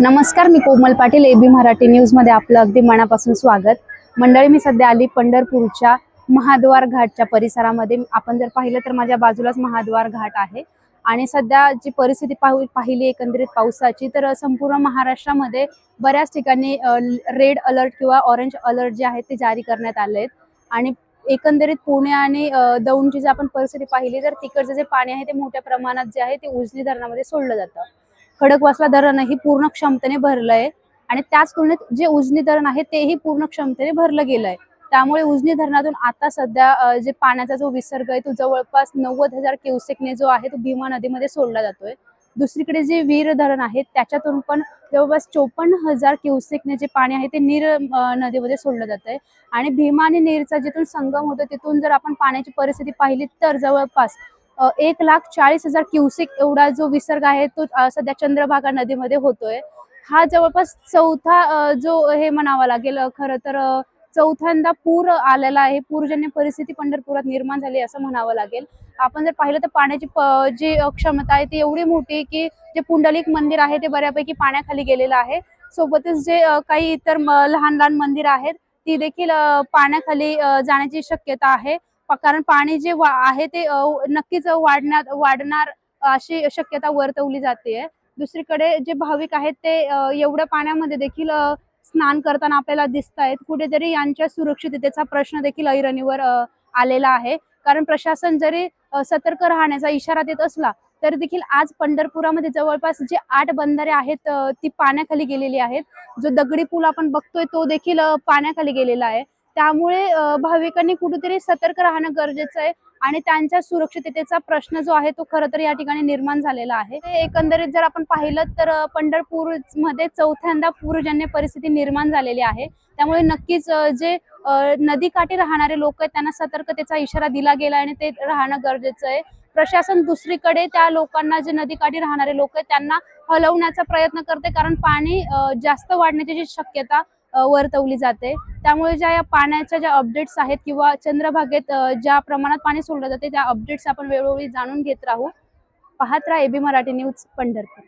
नमस्कार मी कोमल पाटील एबी मराठी न्यूजमध्ये आपलं अगदी मनापासून स्वागत. मंडळी मी सध्या आली पंढरपूरच्या महाद्वार घाटच्या परिसरामध्ये. आपण जर पाहिलं तर माझ्या बाजूलाच महाद्वार घाट आहे. आणि सध्या जी परिस्थिती पाहू पाहिली एकंदरीत पावसाची तर संपूर्ण महाराष्ट्रामध्ये बऱ्याच ठिकाणी रेड अलर्ट किंवा ऑरेंज अलर्ट जे आहेत ते जारी करण्यात आले आहेत आणि एकंदरीत पुणे आणि दौंडची जर आपण परिस्थिती पाहिली तर तिकडचं जे पाणी आहे ते मोठ्या प्रमाणात जे आहे ते उजनी धरणामध्ये सोडलं जातं. खडकवासला धरण ही पूर्ण क्षमतेने भरलं आहे आणि त्याच तुलनेत जे उजनी धरण आहे तेही पूर्ण क्षमतेने भरलं गेलं आहे त्यामुळे उजनी धरणातून आता सध्या जे पाण्याचा जो विसर्ग आहे तो जवळपास नव्वद हजार क्युसेकने जो आहे तो भीमा नदीमध्ये सोडला जातोय. दुसरीकडे जे वीर धरण आहे त्याच्यातून पण जवळपास चोपन्न हजार क्युसेकने जे पाणी आहे ते नीर नदीमध्ये सोडलं जात आहे आणि भीमा आणि नीरचा जिथून संगम होतो तिथून जर आपण पाण्याची परिस्थिती पाहिली तर जवळपास एक लाख चाळीस हजार क्युसेक एवढा जो विसर्ग आहे तो सध्या चंद्रभागा नदीमध्ये होतोय. हा जवळपास चौथा जो हे म्हणावा लागेल खर खरं तर चौथ्यांदा पूर आलेला आहे. पूरजन्य परिस्थिती पंढरपुरात निर्माण झाली असं म्हणावं लागेल. आपण जर पाहिलं तर पाण्याची जी क्षमता आहे ती एवढी मोठी आहे की जे पुंडलिक मंदिर आहे ते बऱ्यापैकी पाण्याखाली गेलेलं आहे. सोबतच जे काही इतर लहान लहान मंदिर आहेत ती देखील पाण्याखाली जाण्याची शक्यता आहे. कारण पाणी जे वा- आहे ते नक्कीच वाढण्यात वाढणार अशी शक्यता वर्तवली जाते दुसरीकडे जे भाविक आहेत ते एवढ्या पाण्यामध्ये देखील स्नान करताना आपल्याला दिसत आहेत कुठेतरी यांच्या सुरक्षिततेचा प्रश्न देखील ऐरणीवर आलेला आहे. कारण प्रशासन जरी सतर्क राहण्याचा इशारा देत असला तरी देखील आज पंढरपुरामध्ये जवळपास जे आठ बंधारे आहेत ती पाण्याखाली गेलेली आहेत. जो दगडी पूल आपण बघतोय तो देखील पाण्याखाली गेलेला आहे. त्यामुळे भाविकांनी कुठेतरी सतर्क राहणं गरजेचं आहे आणि त्यांच्या सुरक्षिततेचा प्रश्न जो आहे तो खरं तर या ठिकाणी निर्माण झालेला आहे. एकंदरीत जर आपण पाहिलं तर पंढरपूरमध्ये चौथ्यांदा पूरजन्य परिस्थिती निर्माण झालेली आहे. त्यामुळे नक्कीच जे नदीकाठी राहणारे लोक आहेत त्यांना सतर्कतेचा इशारा दिला गेला आणि ते राहणं गरजेचं आहे. प्रशासन दुसरीकडे त्या लोकांना जे नदीकाठी राहणारे लोक आहेत त्यांना हलवण्याचा प्रयत्न करते कारण पाणी जास्त वाढण्याची जी शक्यता वर्तवली जाते. त्यामुळे ज्या या पाण्याच्या ज्या अपडेट्स आहेत किंवा चंद्रभागेत ज्या प्रमाणात पाणी सोडलं जाते त्या अपडेट्स आपण वेळोवेळी जाणून घेत राहू. पाहत राहा एबी मराठी न्यूज पंढरपूर.